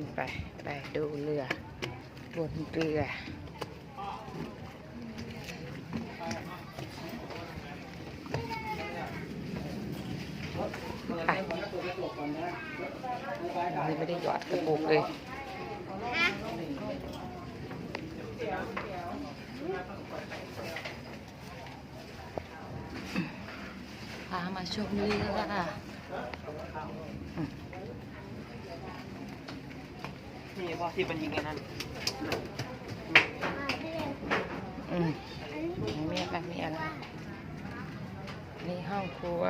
ึ้นไป ไปดูเรือบนเรือ ไปนี่ไม่ได้หยอดกระปุกเลยพามาชมเรือ นี่พ่อที่เป็นยิงกันนั่นอืมมีอะไรมีอะไรนี่ห้องครัว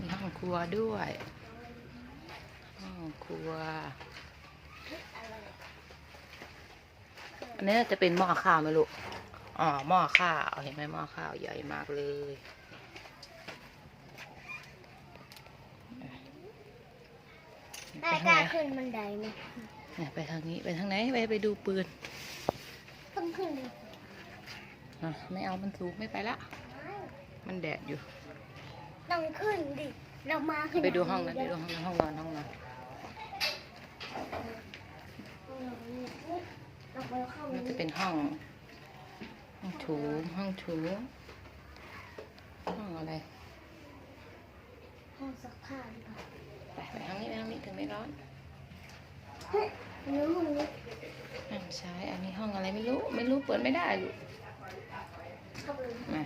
มีห้องครัวด้วย ห้องครัวอันนี้จะเป็นหม้อข้าวไหมลูกอ๋อหม้อข้าวเห็นไหมหม้อข้าวใหญ่มากเลย ได้กล้าขึ้นบันไดไหมเนี่ยไปทางนี้ไปทางไหนไปไปดูปืนต้องขึ้นดิอะไม่เอามันสูงไม่ไปละ มันแดดอยู่ ต้องขึ้นดิ เรามาขึ้นไปดูห้องนั้นไปดูห้องนั้นห้องนอนห้องนอนเราไปเข้ามันจะเป็นห้อง ห้องถูห้องถูห้องอะไร ห้องซักผ้าดีกว่าไปไปทางนี้ ไปทางนี้ถึงไม่ร้อนเฮ้ยอันนี้ห้องนี้ห้องใช้อันนี้ห้องอะไรไม่รู้ ไม่รู้เปิดไม่ได้ลูกเข้าไปเลยมา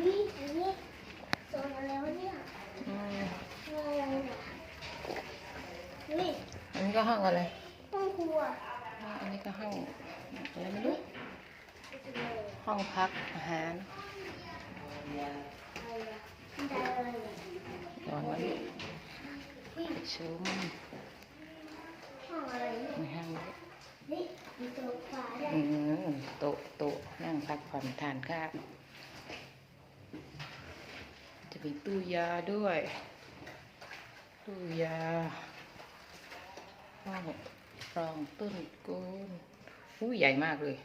นี่อันนี้โซนอะไรวะเนี่ยอืมอะไรเนี่ยนี่อันนี้ก็ห้องอะไร ห้องครัว อันนี้ก็ห้องอะไรไม่รู้ ห้องพักอาหารอะไรอะบันไดอะไรเนี่ย นอนวันนี้ อุ้ยไปชมห้องอะไรเนี่ยในห้องนี้นี่มีโซฟาด้วยอืมโต๊ะโต๊ะนั่งพักผ่อนทานข้าวจะมีตู้ยาด้วย ตู้ยาห้องรองต้นกูนอู้ใหญ่มากเลย